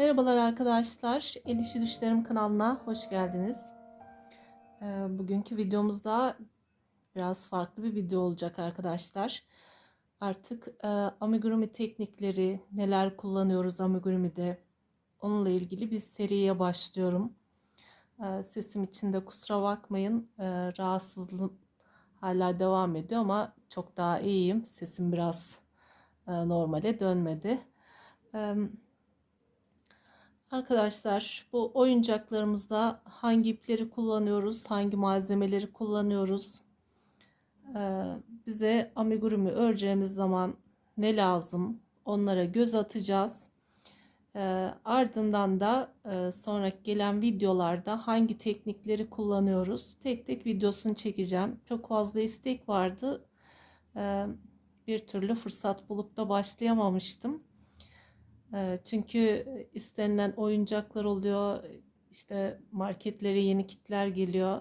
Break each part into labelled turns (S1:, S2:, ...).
S1: Merhabalar arkadaşlar. El İşi Düşlerim kanalına hoş geldiniz. Ee, Bugünkü videomuzda biraz farklı bir video olacak arkadaşlar. Artık e, amigurumi teknikleri, neler kullanıyoruz amigurumi'de onunla ilgili bir seriye başlıyorum. Ee, Sesim için de kusura bakmayın. Ee, Rahatsızlığım hala devam ediyor ama çok daha iyiyim. Sesim biraz e, normale dönmedi. Ee, Arkadaşlar bu oyuncaklarımızda hangi ipleri kullanıyoruz, hangi malzemeleri kullanıyoruz, ee, bize amigurumi öreceğimiz zaman ne lazım onlara göz atacağız. Ee, ardından da e, sonraki gelen videolarda hangi teknikleri kullanıyoruz tek tek videosunu çekeceğim. Çok fazla istek vardı. Ee, bir türlü fırsat bulup da başlayamamıştım. Çünkü istenilen oyuncaklar oluyor. İşte marketlere yeni kitler geliyor.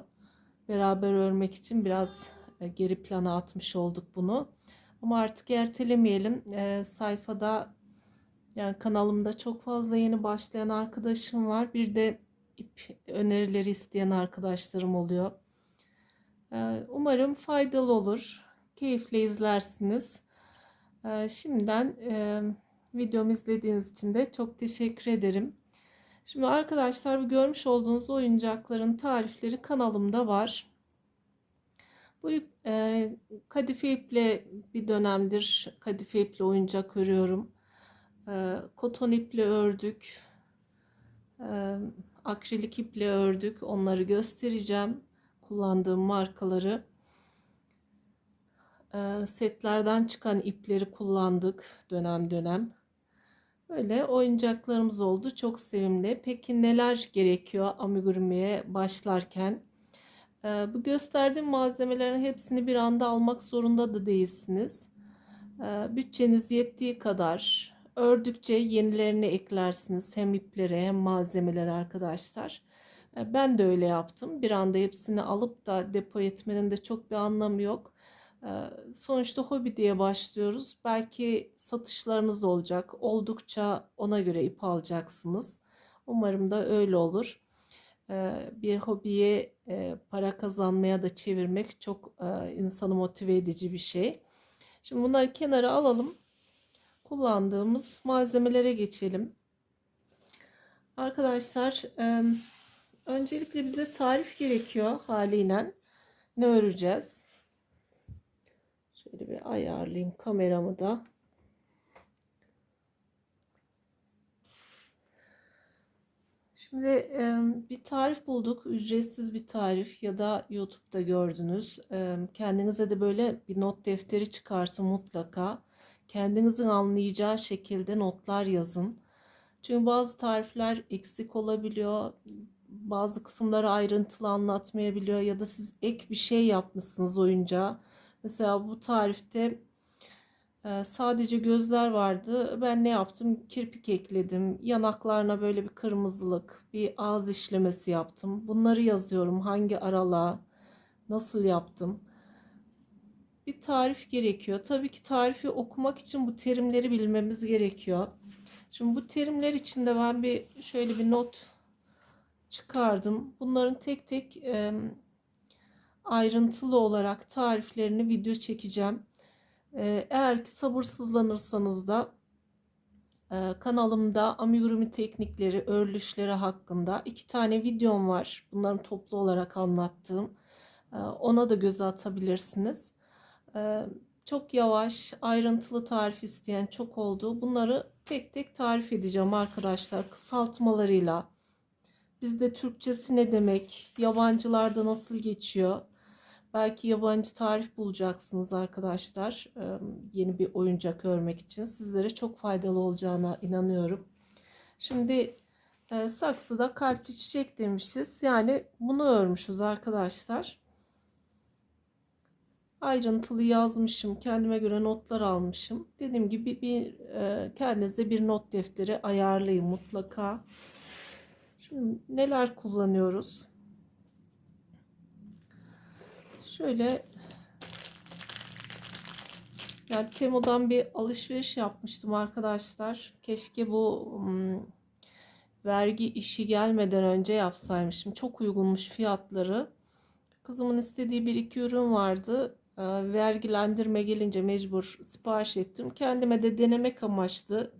S1: Beraber örmek için biraz geri plana atmış olduk bunu. Ama artık ertelemeyelim. Sayfada yani kanalımda çok fazla yeni başlayan arkadaşım var. Bir de ip önerileri isteyen arkadaşlarım oluyor. Umarım faydalı olur. Keyifle izlersiniz. Şimdiden Videomu izlediğiniz için de çok teşekkür ederim. Şimdi arkadaşlar bu görmüş olduğunuz oyuncakların tarifleri kanalımda var. Bu e, kadife iple bir dönemdir kadife iple oyuncak örüyorum. E, koton iple ördük. E, akrilik iple ördük. Onları göstereceğim. Kullandığım markaları. E, setlerden çıkan ipleri kullandık dönem dönem. Böyle oyuncaklarımız oldu. Çok sevimli. Peki neler gerekiyor amigurumiye başlarken? Ee, bu gösterdiğim malzemelerin hepsini bir anda almak zorunda da değilsiniz. Ee, bütçeniz yettiği kadar ördükçe yenilerini eklersiniz. Hem iplere hem malzemelere arkadaşlar. Ee, ben de öyle yaptım. Bir anda hepsini alıp da depo etmenin de çok bir anlamı yok. Sonuçta hobi diye başlıyoruz. Belki satışlarınız olacak. Oldukça ona göre ip alacaksınız. Umarım da öyle olur. Bir hobiye para kazanmaya da çevirmek çok insanı motive edici bir şey. Şimdi bunları kenara alalım. Kullandığımız malzemelere geçelim. Arkadaşlar öncelikle bize tarif gerekiyor haliyle. Ne öreceğiz? Şöyle bir ayarlayayım kameramı da. Şimdi bir tarif bulduk. Ücretsiz bir tarif ya da YouTube'da gördünüz. Kendinize de böyle bir not defteri çıkartın mutlaka. Kendinizin anlayacağı şekilde notlar yazın. Çünkü bazı tarifler eksik olabiliyor. Bazı kısımları ayrıntılı anlatmayabiliyor ya da siz ek bir şey yapmışsınız oyuncağa Mesela bu tarifte e, sadece gözler vardı. Ben ne yaptım? Kirpik ekledim. Yanaklarına böyle bir kırmızılık, bir ağız işlemesi yaptım. Bunları yazıyorum. Hangi aralığa, nasıl yaptım? Bir tarif gerekiyor. Tabii ki tarifi okumak için bu terimleri bilmemiz gerekiyor. Şimdi bu terimler içinde ben bir şöyle bir not çıkardım. Bunların tek tek ayrıntılı olarak tariflerini video çekeceğim. Ee, eğer ki sabırsızlanırsanız da e, kanalımda amigurumi teknikleri, örülüşleri hakkında iki tane videom var. Bunların toplu olarak anlattığım. Ee, ona da göz atabilirsiniz. Ee, çok yavaş, ayrıntılı tarif isteyen çok oldu. Bunları tek tek tarif edeceğim arkadaşlar kısaltmalarıyla. Bizde Türkçesi ne demek, yabancılarda nasıl geçiyor, Belki yabancı tarif bulacaksınız arkadaşlar. Yeni bir oyuncak örmek için. Sizlere çok faydalı olacağına inanıyorum. Şimdi saksıda kalpli çiçek demişiz. Yani bunu örmüşüz arkadaşlar. Ayrıntılı yazmışım. Kendime göre notlar almışım. Dediğim gibi bir kendinize bir not defteri ayarlayın mutlaka. Şimdi neler kullanıyoruz? Şöyle yani Temu'dan bir alışveriş yapmıştım arkadaşlar. Keşke bu hmm, vergi işi gelmeden önce yapsaymışım. Çok uygunmuş fiyatları. Kızımın istediği bir iki ürün vardı. Ee, vergilendirme gelince mecbur sipariş ettim. Kendime de denemek amaçlı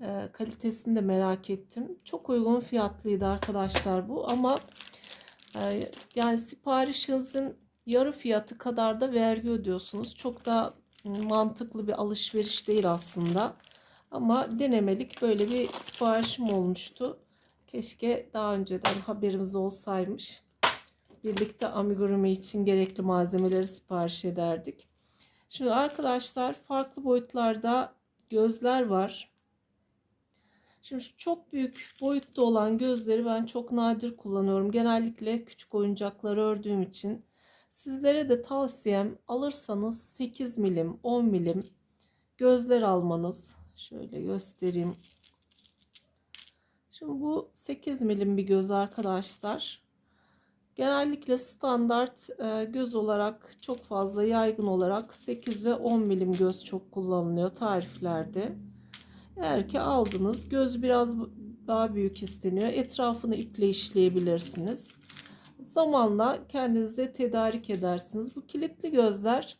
S1: e, kalitesini de merak ettim. Çok uygun fiyatlıydı arkadaşlar bu ama e, yani siparişinizin yarı fiyatı kadar da vergi ödüyorsunuz. Çok da mantıklı bir alışveriş değil aslında. Ama denemelik böyle bir siparişim olmuştu. Keşke daha önceden haberimiz olsaymış. Birlikte amigurumi için gerekli malzemeleri sipariş ederdik. Şimdi arkadaşlar farklı boyutlarda gözler var. Şimdi çok büyük boyutta olan gözleri ben çok nadir kullanıyorum. Genellikle küçük oyuncaklar ördüğüm için. Sizlere de tavsiyem alırsanız 8 milim 10 milim gözler almanız. Şöyle göstereyim. Şimdi bu 8 milim bir göz arkadaşlar. Genellikle standart e, göz olarak çok fazla yaygın olarak 8 ve 10 milim göz çok kullanılıyor tariflerde. Eğer ki aldınız göz biraz daha büyük isteniyor. Etrafını iple işleyebilirsiniz. Zamanla kendinize tedarik edersiniz. Bu kilitli gözler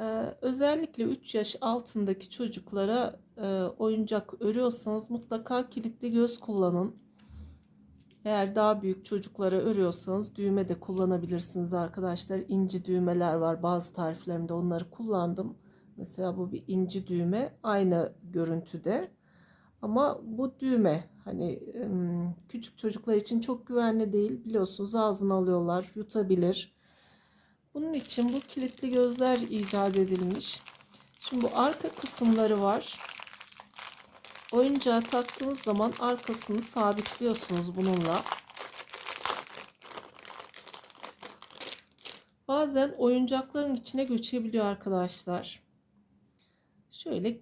S1: e, özellikle 3 yaş altındaki çocuklara e, oyuncak örüyorsanız mutlaka kilitli göz kullanın. Eğer daha büyük çocuklara örüyorsanız düğme de kullanabilirsiniz arkadaşlar. İnci düğmeler var bazı tariflerimde onları kullandım. Mesela bu bir inci düğme aynı görüntüde. Ama bu düğme hani küçük çocuklar için çok güvenli değil. Biliyorsunuz ağzını alıyorlar, yutabilir. Bunun için bu kilitli gözler icat edilmiş. Şimdi bu arka kısımları var. Oyuncağı taktığınız zaman arkasını sabitliyorsunuz bununla. Bazen oyuncakların içine göçebiliyor arkadaşlar. Şöyle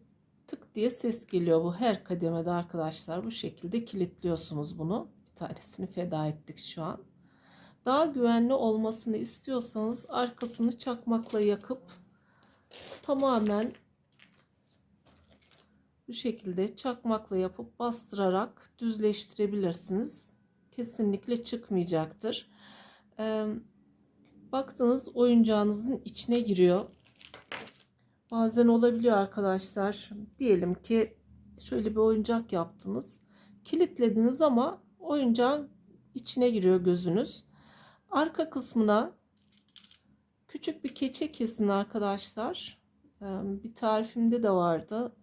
S1: tık diye ses geliyor bu her kademede arkadaşlar. Bu şekilde kilitliyorsunuz bunu. Bir tanesini feda ettik şu an. Daha güvenli olmasını istiyorsanız arkasını çakmakla yakıp tamamen bu şekilde çakmakla yapıp bastırarak düzleştirebilirsiniz. Kesinlikle çıkmayacaktır. Ee, baktınız oyuncağınızın içine giriyor. Bazen olabiliyor arkadaşlar. Diyelim ki şöyle bir oyuncak yaptınız. Kilitlediniz ama oyuncağın içine giriyor gözünüz. Arka kısmına küçük bir keçe kesin arkadaşlar. Ee, bir tarifimde de vardı.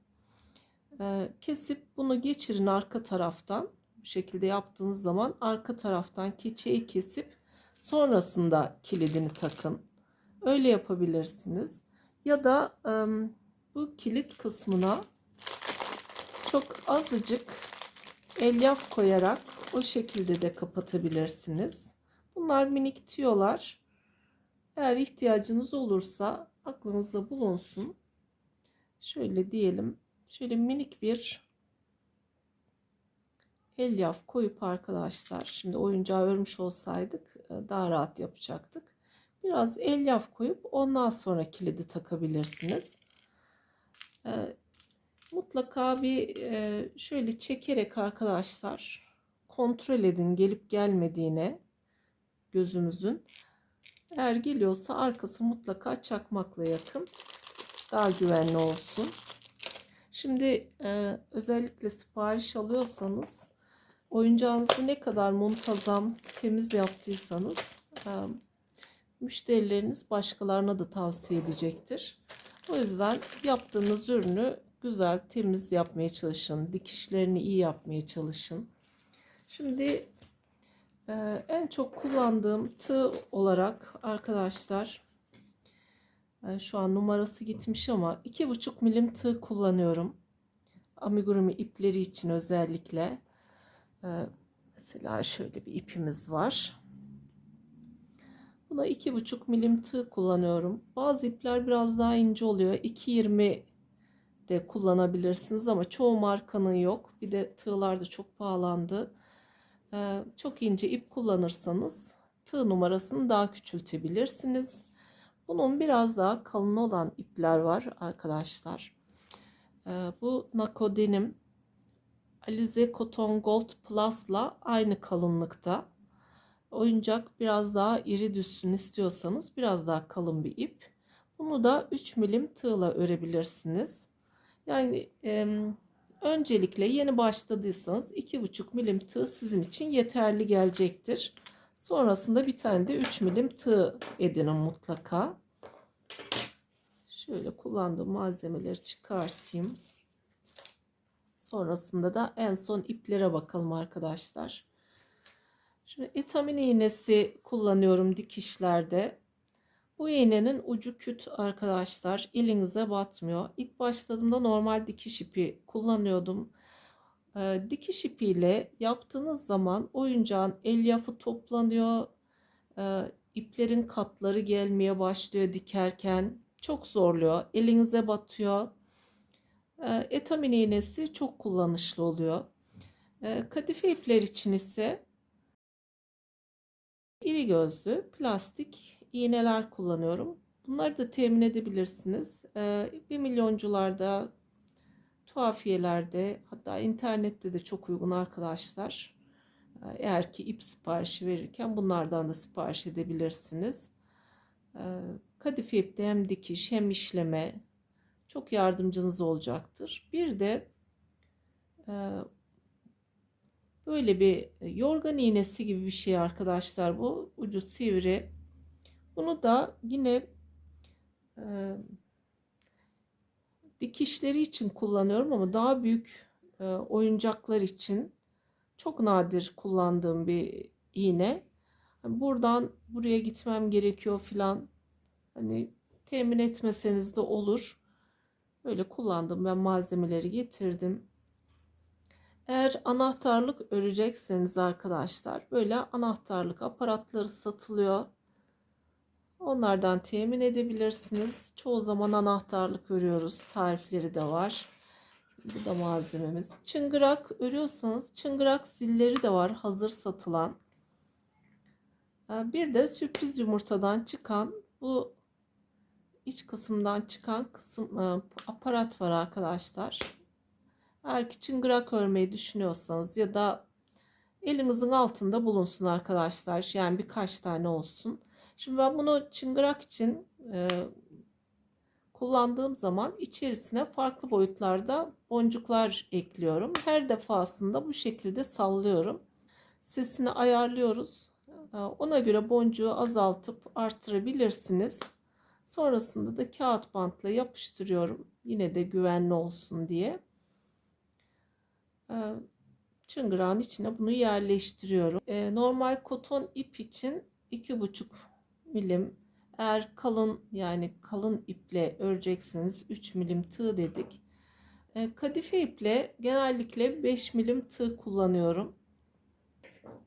S1: Ee, kesip bunu geçirin arka taraftan. Bu şekilde yaptığınız zaman arka taraftan keçeyi kesip sonrasında kilidini takın. Öyle yapabilirsiniz. Ya da bu kilit kısmına çok azıcık elyaf koyarak o şekilde de kapatabilirsiniz. Bunlar minik tüyolar. Eğer ihtiyacınız olursa aklınızda bulunsun. Şöyle diyelim. Şöyle minik bir elyaf koyup arkadaşlar şimdi oyuncağı örmüş olsaydık e, daha rahat yapacaktık. Biraz elyaf koyup ondan sonra kilidi takabilirsiniz. E, mutlaka bir e, şöyle çekerek arkadaşlar kontrol edin gelip gelmediğine gözümüzün. Eğer geliyorsa arkası mutlaka çakmakla yakın. Daha güvenli olsun. Şimdi e, özellikle sipariş alıyorsanız oyuncağınızı ne kadar muntazam, temiz yaptıysanız e, müşterileriniz başkalarına da tavsiye edecektir. O yüzden yaptığınız ürünü güzel, temiz yapmaya çalışın. Dikişlerini iyi yapmaya çalışın. Şimdi ee, en çok kullandığım tığ olarak arkadaşlar e, şu an numarası gitmiş ama iki buçuk milim tığ kullanıyorum. Amigurumi ipleri için özellikle. Ee, mesela şöyle bir ipimiz var. Buna iki buçuk milim tığ kullanıyorum. Bazı ipler biraz daha ince oluyor. 2.20 de kullanabilirsiniz ama çoğu markanın yok. Bir de tığlar da çok pahalandı. Ee, çok ince ip kullanırsanız tığ numarasını daha küçültebilirsiniz. Bunun biraz daha kalın olan ipler var arkadaşlar. Ee, bu Nako denim Alize Cotton Gold Plus'la aynı kalınlıkta. Oyuncak biraz daha iri düşsün istiyorsanız biraz daha kalın bir ip. Bunu da 3 milim tığla örebilirsiniz. Yani e, öncelikle yeni başladıysanız 2,5 milim tığ sizin için yeterli gelecektir. Sonrasında bir tane de 3 milim tığ edinin mutlaka. Şöyle kullandığım malzemeleri çıkartayım. Sonrasında da en son iplere bakalım arkadaşlar. Şimdi etamin iğnesi kullanıyorum dikişlerde. Bu iğnenin ucu küt arkadaşlar. Elinize batmıyor. İlk başladığımda normal dikiş ipi kullanıyordum. Ee, dikiş ipiyle yaptığınız zaman oyuncağın elyafı toplanıyor. Ee, iplerin katları gelmeye başlıyor dikerken. Çok zorluyor. Elinize batıyor. Ee, etamin iğnesi çok kullanışlı oluyor. Ee, kadife ipler için ise iri gözlü plastik iğneler kullanıyorum. Bunları da temin edebilirsiniz. Ee, bir milyoncularda, tuhafiyelerde hatta internette de çok uygun arkadaşlar. Ee, eğer ki ip siparişi verirken bunlardan da sipariş edebilirsiniz. Ee, kadife ipte hem dikiş hem işleme çok yardımcınız olacaktır. Bir de e, böyle bir yorgan iğnesi gibi bir şey arkadaşlar bu. Ucu sivri. Bunu da yine e, dikişleri için kullanıyorum ama daha büyük e, oyuncaklar için çok nadir kullandığım bir iğne. Buradan buraya gitmem gerekiyor filan. Hani temin etmeseniz de olur. Böyle kullandım ben malzemeleri getirdim. Eğer anahtarlık örecekseniz arkadaşlar böyle anahtarlık aparatları satılıyor. Onlardan temin edebilirsiniz. Çoğu zaman anahtarlık örüyoruz. Tarifleri de var. Bu da malzememiz. Çıngırak örüyorsanız çıngırak zilleri de var hazır satılan. Bir de sürpriz yumurtadan çıkan bu iç kısımdan çıkan kısım e, aparat var arkadaşlar. Eğer ki çıngırak örmeyi düşünüyorsanız ya da elinizin altında bulunsun arkadaşlar. Yani birkaç tane olsun. Şimdi ben bunu çıngırak için e, kullandığım zaman içerisine farklı boyutlarda boncuklar ekliyorum. Her defasında bu şekilde sallıyorum. Sesini ayarlıyoruz. E, ona göre boncuğu azaltıp artırabilirsiniz. Sonrasında da kağıt bantla yapıştırıyorum. Yine de güvenli olsun diye. Ee, çıngırağın içine bunu yerleştiriyorum. Ee, normal koton ip için 2,5 milim eğer kalın yani kalın iple öreceksiniz 3 milim tığ dedik. Ee, kadife iple genellikle 5 milim tığ kullanıyorum.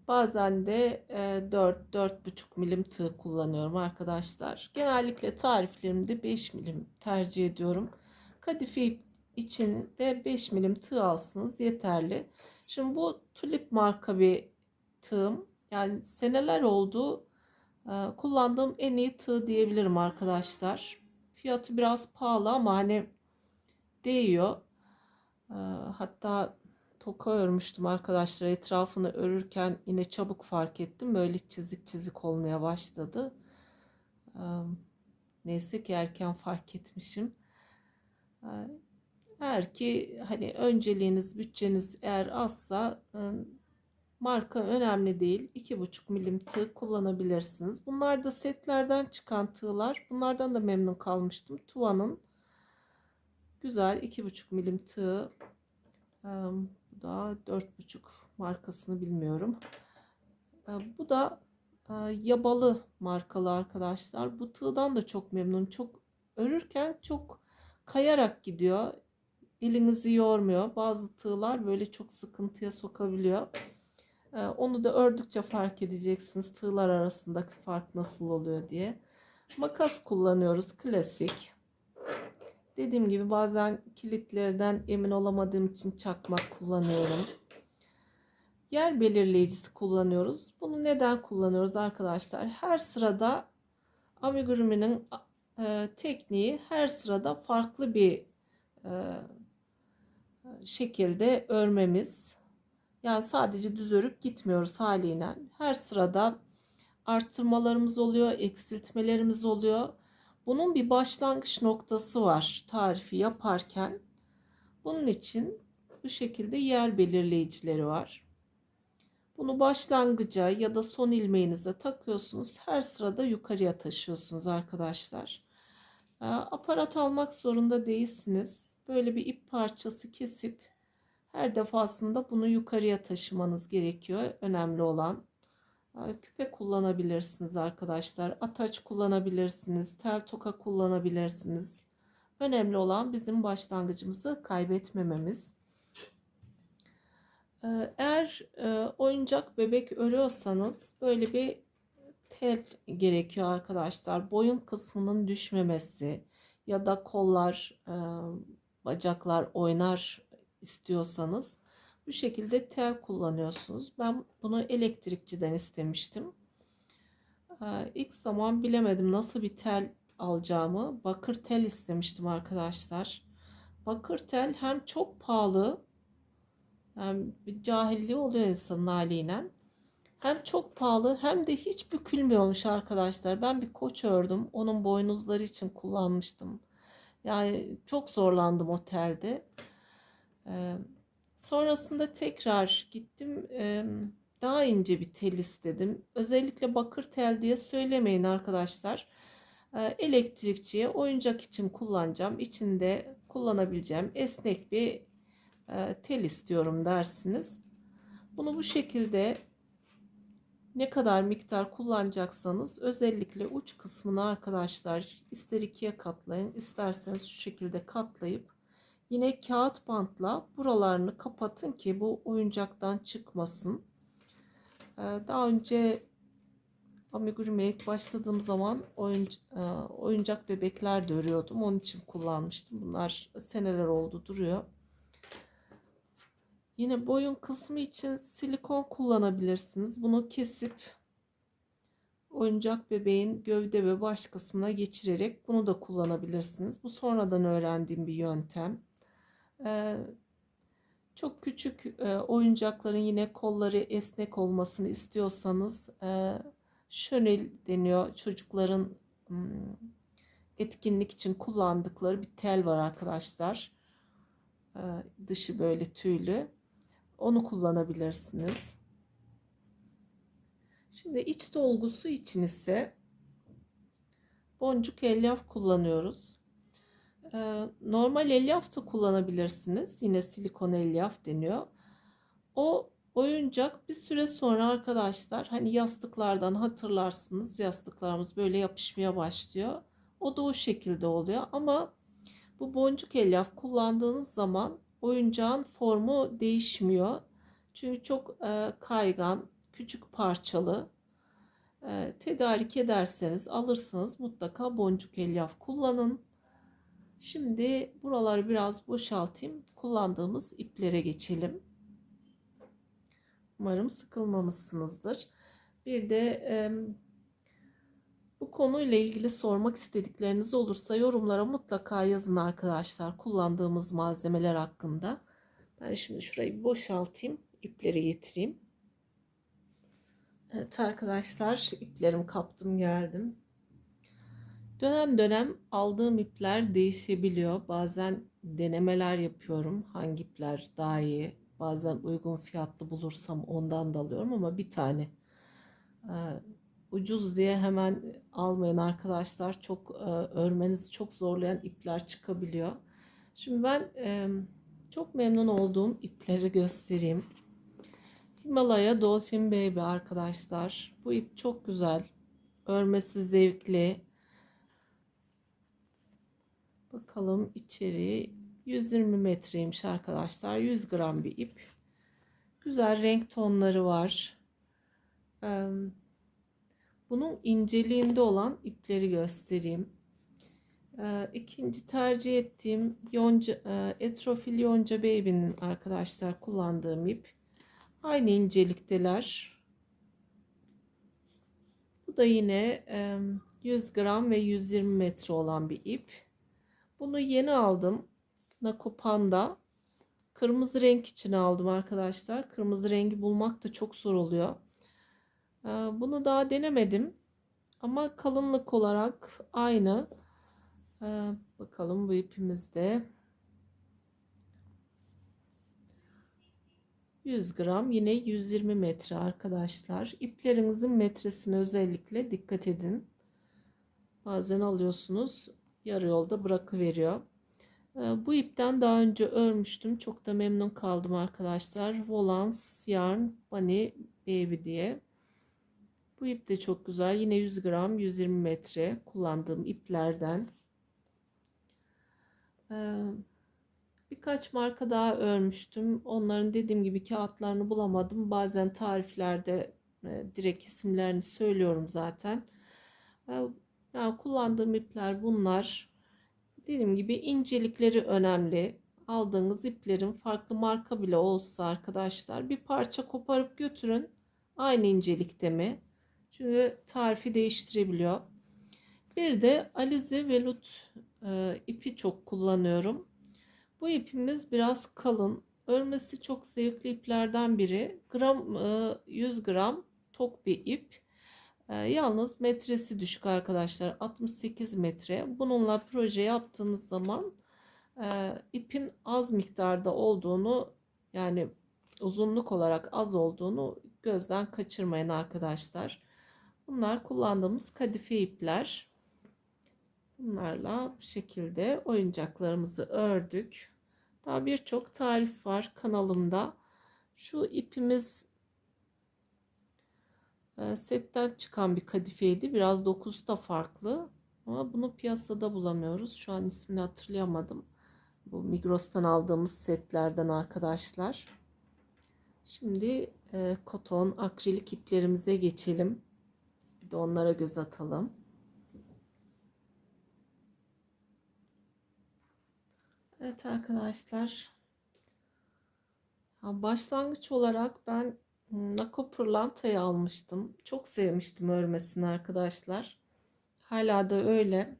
S1: Bazen de 4-4,5 milim tığ kullanıyorum arkadaşlar. Genellikle tariflerimde 5 milim tercih ediyorum. Kadife için de 5 milim tığ alsınız yeterli. Şimdi bu tulip marka bir tığım. Yani seneler oldu. Kullandığım en iyi tığ diyebilirim arkadaşlar. Fiyatı biraz pahalı ama hani değiyor. Hatta toka örmüştüm arkadaşlar. Etrafını örürken yine çabuk fark ettim. Böyle çizik çizik olmaya başladı. Neyse ki erken fark etmişim. Eğer ki hani önceliğiniz bütçeniz eğer azsa marka önemli değil. 2,5 milim tığ kullanabilirsiniz. Bunlar da setlerden çıkan tığlar. Bunlardan da memnun kalmıştım. Tuva'nın güzel 2,5 milim tığ bu da 4,5 markasını bilmiyorum. Bu da yabalı markalı arkadaşlar. Bu tığdan da çok memnun. Çok örürken çok kayarak gidiyor. Elinizi yormuyor. Bazı tığlar böyle çok sıkıntıya sokabiliyor. Onu da ördükçe fark edeceksiniz. Tığlar arasındaki fark nasıl oluyor diye. Makas kullanıyoruz. Klasik. Dediğim gibi bazen kilitlerden emin olamadığım için çakmak kullanıyorum. Yer belirleyicisi kullanıyoruz. Bunu neden kullanıyoruz arkadaşlar? Her sırada amigurumi'nin e, tekniği her sırada farklı bir e, şekilde örmemiz. Yani sadece düz örüp gitmiyoruz haliyle. Her sırada arttırmalarımız oluyor, eksiltmelerimiz oluyor. Bunun bir başlangıç noktası var tarifi yaparken. Bunun için bu şekilde yer belirleyicileri var. Bunu başlangıca ya da son ilmeğinize takıyorsunuz. Her sırada yukarıya taşıyorsunuz arkadaşlar. Ee, Aparat almak zorunda değilsiniz. Böyle bir ip parçası kesip her defasında bunu yukarıya taşımanız gerekiyor. Önemli olan e, küpe kullanabilirsiniz arkadaşlar. Ataç kullanabilirsiniz. Tel toka kullanabilirsiniz. Önemli olan bizim başlangıcımızı kaybetmememiz. Ee, Eğer e, oyuncak bebek örüyorsanız böyle bir tel gerekiyor arkadaşlar. Boyun kısmının düşmemesi ya da kollar, e, bacaklar oynar istiyorsanız bu şekilde tel kullanıyorsunuz. Ben bunu elektrikçiden istemiştim. Ee, İlk zaman bilemedim nasıl bir tel alacağımı. Bakır tel istemiştim arkadaşlar. Bakır tel hem çok pahalı yani bir cahilliği oluyor insanın haliyle. Hem çok pahalı hem de hiç bükülmüyormuş arkadaşlar. Ben bir koç ördüm. Onun boynuzları için kullanmıştım. Yani çok zorlandım otelde. Ee, sonrasında tekrar gittim. Ee, daha ince bir tel istedim. Özellikle bakır tel diye söylemeyin arkadaşlar. Ee, elektrikçiye oyuncak için kullanacağım. İçinde kullanabileceğim esnek bir e, tel istiyorum dersiniz. Bunu bu şekilde ne kadar miktar kullanacaksanız özellikle uç kısmını arkadaşlar ister ikiye katlayın isterseniz şu şekilde katlayıp yine kağıt bantla buralarını kapatın ki bu oyuncaktan çıkmasın. Ee, daha önce amigurumi ilk başladığım zaman e, oyuncak bebekler de örüyordum. Onun için kullanmıştım. Bunlar seneler oldu duruyor. Yine boyun kısmı için silikon kullanabilirsiniz. Bunu kesip oyuncak bebeğin gövde ve baş kısmına geçirerek bunu da kullanabilirsiniz. Bu sonradan öğrendiğim bir yöntem. Ee, çok küçük e, oyuncakların yine kolları esnek olmasını istiyorsanız e, şönel deniyor. Çocukların hmm, etkinlik için kullandıkları bir tel var arkadaşlar. Ee, dışı böyle tüylü. Onu kullanabilirsiniz. Şimdi iç dolgusu için ise boncuk elyaf kullanıyoruz. Ee, normal elyaf da kullanabilirsiniz. Yine silikon elyaf deniyor. O oyuncak bir süre sonra arkadaşlar hani yastıklardan hatırlarsınız. Yastıklarımız böyle yapışmaya başlıyor. O da o şekilde oluyor ama bu boncuk elyaf kullandığınız zaman oyuncağın formu değişmiyor. Çünkü çok e, kaygan, küçük parçalı. E, tedarik ederseniz, alırsanız mutlaka boncuk elyaf kullanın. Şimdi buraları biraz boşaltayım. Kullandığımız iplere geçelim. Umarım sıkılmamışsınızdır. Bir de e, bu konuyla ilgili sormak istedikleriniz olursa yorumlara mutlaka yazın arkadaşlar. Kullandığımız malzemeler hakkında. Ben şimdi şurayı boşaltayım. ipleri getireyim. Evet arkadaşlar iplerimi kaptım geldim. Dönem dönem aldığım ipler değişebiliyor. Bazen denemeler yapıyorum. Hangi ipler daha iyi. Bazen uygun fiyatlı bulursam ondan da alıyorum ama bir tane ucuz diye hemen almayın arkadaşlar. Çok e, örmenizi çok zorlayan ipler çıkabiliyor. Şimdi ben e, çok memnun olduğum ipleri göstereyim. Himalaya Dolphin Baby arkadaşlar. Bu ip çok güzel. Örmesi zevkli. Bakalım içeriği 120 metreymiş arkadaşlar. 100 gram bir ip. Güzel renk tonları var. Bunun inceliğinde olan ipleri göstereyim. Ee, ikinci tercih ettiğim yonca, e, Etrofil Yonca Baby'nin arkadaşlar kullandığım ip. Aynı incelikteler. Bu da yine 100 gram ve 120 metre olan bir ip. Bunu yeni aldım. Nakopanda kırmızı renk için aldım arkadaşlar. Kırmızı rengi bulmak da çok zor oluyor. Ee, bunu daha denemedim. Ama kalınlık olarak aynı. Ee, bakalım bu ipimizde 100 gram yine 120 metre arkadaşlar. İplerinizin metresine özellikle dikkat edin. Bazen alıyorsunuz yarı yolda bırakıveriyor. Ee, bu ipten daha önce örmüştüm. Çok da memnun kaldım arkadaşlar. Volans Yarn Bunny Baby diye. Bu ip de çok güzel. Yine 100 gram 120 metre kullandığım iplerden. Ee, birkaç marka daha örmüştüm. Onların dediğim gibi kağıtlarını bulamadım. Bazen tariflerde e, direkt isimlerini söylüyorum zaten. Ee, yani kullandığım ipler bunlar. Dediğim gibi incelikleri önemli. Aldığınız iplerin farklı marka bile olsa arkadaşlar bir parça koparıp götürün. Aynı incelikte mi? Tarifi değiştirebiliyor. Bir de Alize Velut e, ipi çok kullanıyorum. Bu ipimiz biraz kalın. Örmesi çok zevkli iplerden biri. Gram e, 100 gram tok bir ip. E, yalnız metresi düşük arkadaşlar. 68 metre. Bununla proje yaptığınız zaman e, ipin az miktarda olduğunu yani uzunluk olarak az olduğunu gözden kaçırmayın arkadaşlar. Bunlar kullandığımız kadife ipler. Bunlarla bu şekilde oyuncaklarımızı ördük. Daha birçok tarif var kanalımda. Şu ipimiz e, setten çıkan bir kadifeydi. Biraz dokusu da farklı. Ama bunu piyasada bulamıyoruz. Şu an ismini hatırlayamadım. Bu Migros'tan aldığımız setlerden arkadaşlar. Şimdi e, koton akrilik iplerimize geçelim. Bir onlara göz atalım. Evet arkadaşlar. Başlangıç olarak ben Nako pırlantayı almıştım. Çok sevmiştim örmesini arkadaşlar. Hala da öyle.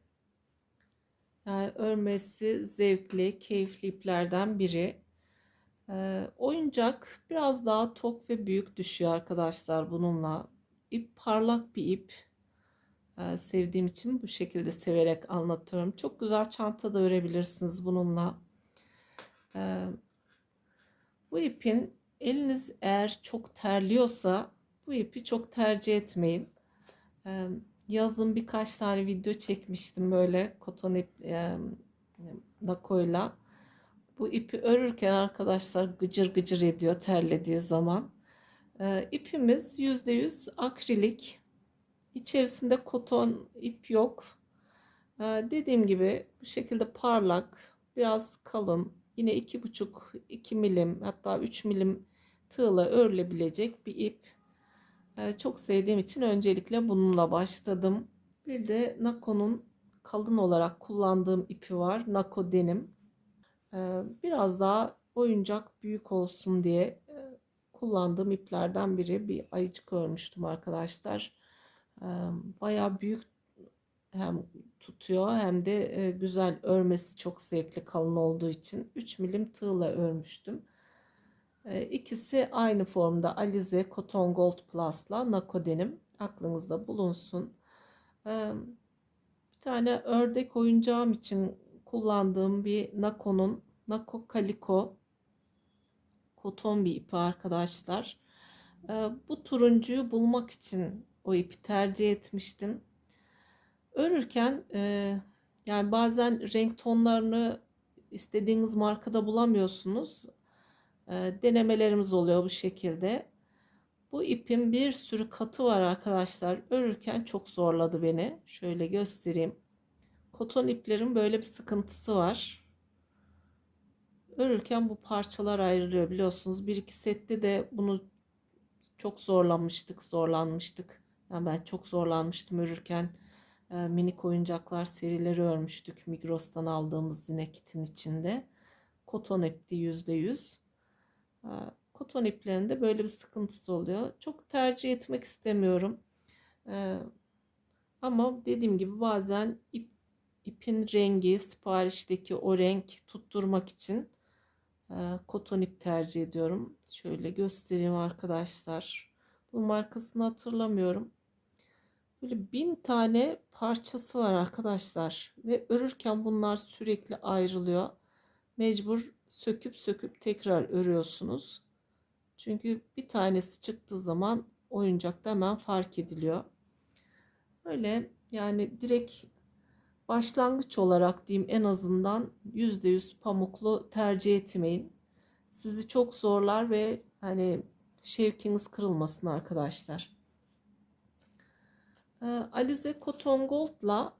S1: Yani örmesi zevkli, keyifli iplerden biri. Ee, oyuncak biraz daha tok ve büyük düşüyor arkadaşlar bununla. İp parlak bir ip. Ee, sevdiğim için bu şekilde severek anlatıyorum. Çok güzel çanta da örebilirsiniz bununla. Ee, bu ipin eliniz eğer çok terliyorsa bu ipi çok tercih etmeyin. Ee, yazın birkaç tane video çekmiştim böyle koton ip e, nakoyla. Bu ipi örürken arkadaşlar gıcır gıcır ediyor terlediği zaman. Ee, ipimiz %100 akrilik. İçerisinde koton ip yok. Ee, dediğim gibi bu şekilde parlak, biraz kalın. Yine 2,5-2 milim hatta 3 milim tığla örülebilecek bir ip. Ee, çok sevdiğim için öncelikle bununla başladım. Bir de Nako'nun kalın olarak kullandığım ipi var. Nako denim. Ee, biraz daha oyuncak büyük olsun diye kullandığım iplerden biri. Bir ayıcık örmüştüm arkadaşlar. Baya büyük hem tutuyor hem de güzel örmesi çok zevkli kalın olduğu için 3 milim tığla örmüştüm. İkisi aynı formda Alize Cotton Gold Plus'la Nakodenim aklınızda bulunsun. Bir tane ördek oyuncağım için kullandığım bir Nako'nun Nako Kaliko koton bir ipi arkadaşlar. Bu turuncuyu bulmak için o ipi tercih etmiştim. Örürken yani bazen renk tonlarını istediğiniz markada bulamıyorsunuz. Denemelerimiz oluyor bu şekilde. Bu ipin bir sürü katı var arkadaşlar. Örürken çok zorladı beni. Şöyle göstereyim. Koton iplerin böyle bir sıkıntısı var. Örürken bu parçalar ayrılıyor biliyorsunuz. Bir iki sette de bunu çok zorlanmıştık, zorlanmıştık. Yani ben çok zorlanmıştım örürken. E, minik oyuncaklar serileri örmüştük. Migros'tan aldığımız yine içinde. Koton ipti yüzde yüz. E, koton iplerinde böyle bir sıkıntısı oluyor. Çok tercih etmek istemiyorum. E, ama dediğim gibi bazen ip, ipin rengi, siparişteki o renk tutturmak için koton ip tercih ediyorum. Şöyle göstereyim arkadaşlar. Bu markasını hatırlamıyorum. Böyle bin tane parçası var arkadaşlar. Ve örürken bunlar sürekli ayrılıyor. Mecbur söküp söküp tekrar örüyorsunuz. Çünkü bir tanesi çıktığı zaman oyuncakta hemen fark ediliyor. Öyle yani direkt başlangıç olarak diyeyim en azından %100 pamuklu tercih etmeyin. Sizi çok zorlar ve hani şevkiniz kırılmasın arkadaşlar. Ee, Alize Cotton Gold'la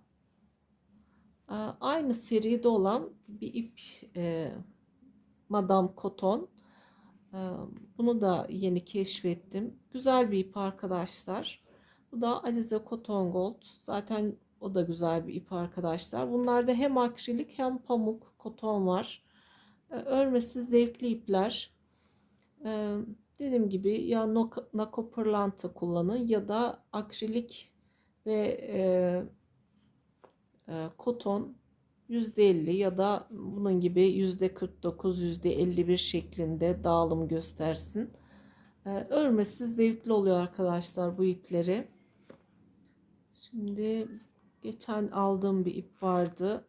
S1: e, aynı seride olan bir ip e, Madame Cotton. E, bunu da yeni keşfettim. Güzel bir ip arkadaşlar. Bu da Alize Cotton Gold. Zaten o da güzel bir ip arkadaşlar. Bunlarda hem akrilik hem pamuk, koton var. E, örmesi zevkli ipler. E, dediğim gibi ya nako pırlanta kullanın ya da akrilik ve e, e, koton %50 ya da bunun gibi %49, %51 şeklinde dağılım göstersin. E, örmesi zevkli oluyor arkadaşlar bu ipleri. Şimdi geçen aldığım bir ip vardı.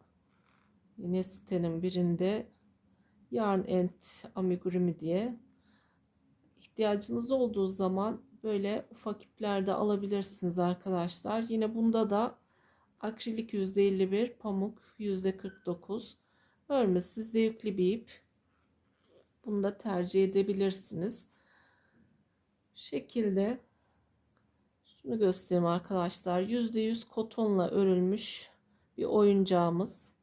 S1: Yine sitenin birinde Yarn and Amigurumi diye. İhtiyacınız olduğu zaman böyle ufak iplerde alabilirsiniz arkadaşlar. Yine bunda da akrilik %51, pamuk %49. Örmesi zevkli bir ip. Bunu da tercih edebilirsiniz. Şekilde şunu göstereyim arkadaşlar. %100 kotonla örülmüş bir oyuncağımız.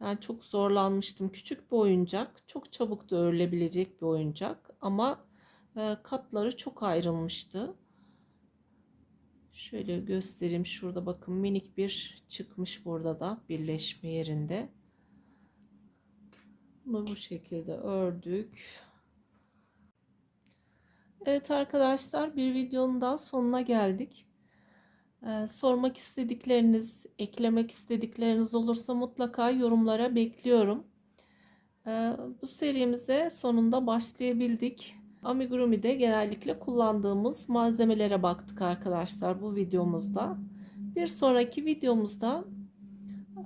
S1: Yani çok zorlanmıştım. Küçük bir oyuncak. Çok çabuk da örülebilecek bir oyuncak. Ama e, katları çok ayrılmıştı. Şöyle göstereyim. Şurada bakın minik bir çıkmış burada da birleşme yerinde. Bunu bu şekilde ördük. Evet arkadaşlar bir videonun daha sonuna geldik. Ee, sormak istedikleriniz, eklemek istedikleriniz olursa mutlaka yorumlara bekliyorum. Ee, bu serimize sonunda başlayabildik. Amigurumi'de genellikle kullandığımız malzemelere baktık arkadaşlar bu videomuzda. Bir sonraki videomuzda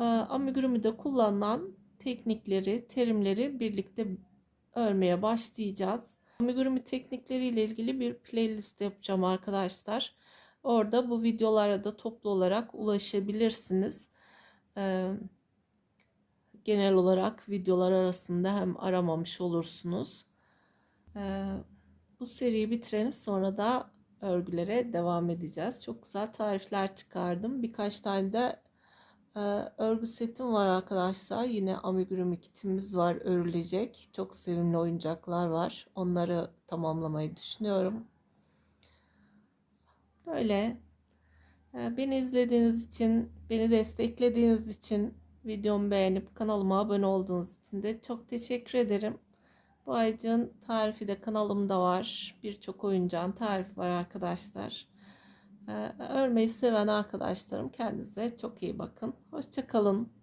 S1: e, Amigurumi'de kullanılan teknikleri, terimleri birlikte örmeye başlayacağız. Amigurumi teknikleri ile ilgili bir playlist yapacağım arkadaşlar. Orada bu videolara da toplu olarak ulaşabilirsiniz. Ee, genel olarak videolar arasında hem aramamış olursunuz. Ee, bu seriyi bitirelim sonra da örgülere devam edeceğiz. Çok güzel tarifler çıkardım. Birkaç tane de e, örgü setim var arkadaşlar. Yine amigurumi kitimiz var örülecek. Çok sevimli oyuncaklar var. Onları tamamlamayı düşünüyorum. Böyle. E, beni izlediğiniz için, beni desteklediğiniz için, videomu beğenip kanalıma abone olduğunuz için de çok teşekkür ederim. Bu aycığın tarifi de kanalımda var. Birçok oyuncağın tarifi var arkadaşlar. Ee, örmeyi seven arkadaşlarım kendinize çok iyi bakın. Hoşçakalın.